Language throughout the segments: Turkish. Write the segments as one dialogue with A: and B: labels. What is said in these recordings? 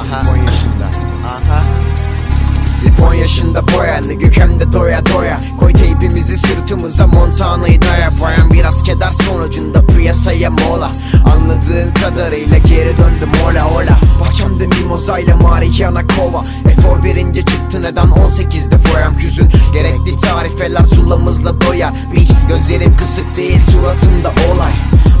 A: Aha. 10 yaşında. Aha. Zip 10 yaşında boya Nigga hem de doya doya. Koy teybimizi sırtımıza Montana'yı daya Bayan biraz keder sonucunda piyasaya mola. Anladığın kadarıyla geri döndüm ola ola. Bahçemde mimozayla marihuana kova. Efor verince çıktı neden 18'de foyam küzün? Gerekli tarifeler sulamızla doyar Hiç gözlerim kısık değil suratımda olay.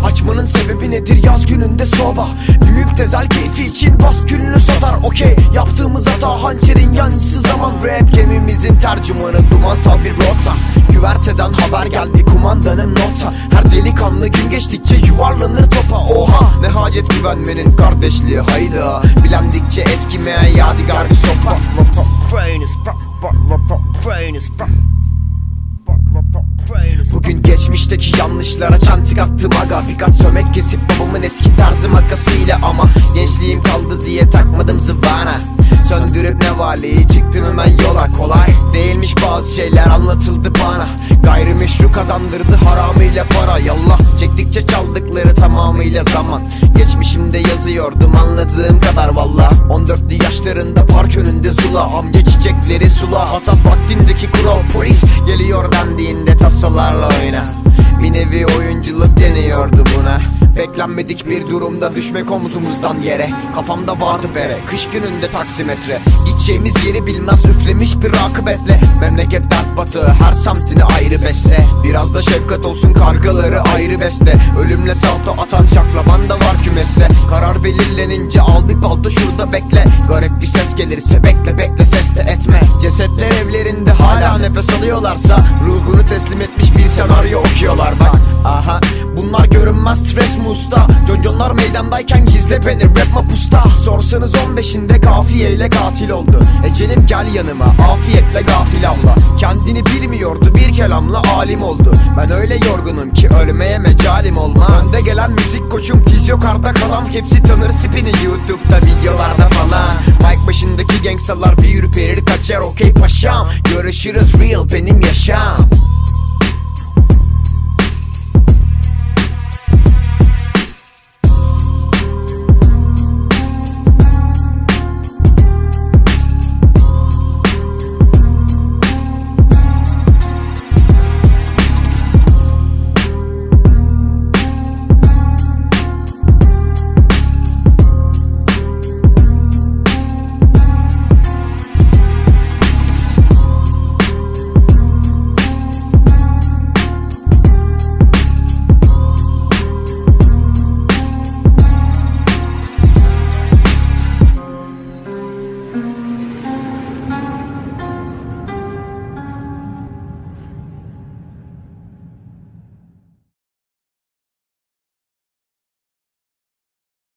A: Açmanın sebebi nedir? Yaz gününde soba. Büyük tezel keyfi için bas gününü satar okey. Yaptığımız hata hançerin yancısı zaman. Rap gemimizin tercümanı dumansal bir rota. Güverteden haber geldi kumandanın nota. Her delikanlı gün geçtikçe yuvarlanır topa. Oha! Ne hacet güvenmenin kardeşliği hayda. Bilendikçe eskimeyen yadigar bir sopa. Bugün geçmişteki yanlışlara çantik attım aga. Birkaç sömek kesip babamın eski tarzı makasıyla Ama gençliğim kaldı diye takmadım zıvana. Söndürüp ne valiyi çıktım hemen yola. Kolay Değilmiş bazı şeyler anlatıldı bana. Gayrimeşru kazandırdı haramıyla para. Yallah çektikçe çaldıkları tamamıyla zaman. Geçmişimde yazıyordum anladığım kadar valla 14'lü yaşlarında park önünde zula Amca çiçekleri sula. Hasat vaktindeki kural polis Geliyor dendiğinde tasalarla oyna. Bir nevi oyunculuk deniyordu buna Beklenmedik bir durumda düşmek omzumuzdan yere. Kafamda vardı bere Kış gününde taksimetre. Gideceğimiz yeri bilmez üflemiş bir akıbetle Memleket dert batığı her semtini ayrı besle. Biraz da şefkat olsun kargaları ayrı besle. Ölümle salto atan şaklaban da var kümeste. Karar belirlenince al bir balta şurada bekle. Garip bir ses gelirse bekle bekle ses de etme. Cesetler evlerinde hala nefes alıyorlarsa Ruhunu teslim etmiş bir senaryo okuyorlar. Bak Sorsanız 15'inde kafiyeyle katil oldu. Ecelim gel yanıma afiyetle gafil avla Kendini bilmiyordu bir kelamla alim oldu. Ben öyle yorgunum ki ölmeye mecalim olmaz. Önde gelen müzik koçum tiz yok arda kalan Hepsi tanır spini. YouTube'da videolarda falan. Mic başındaki gangstalar bir ürperir kaçar okey paşam. Görüşürüz real benim yaşam Mm-hmm.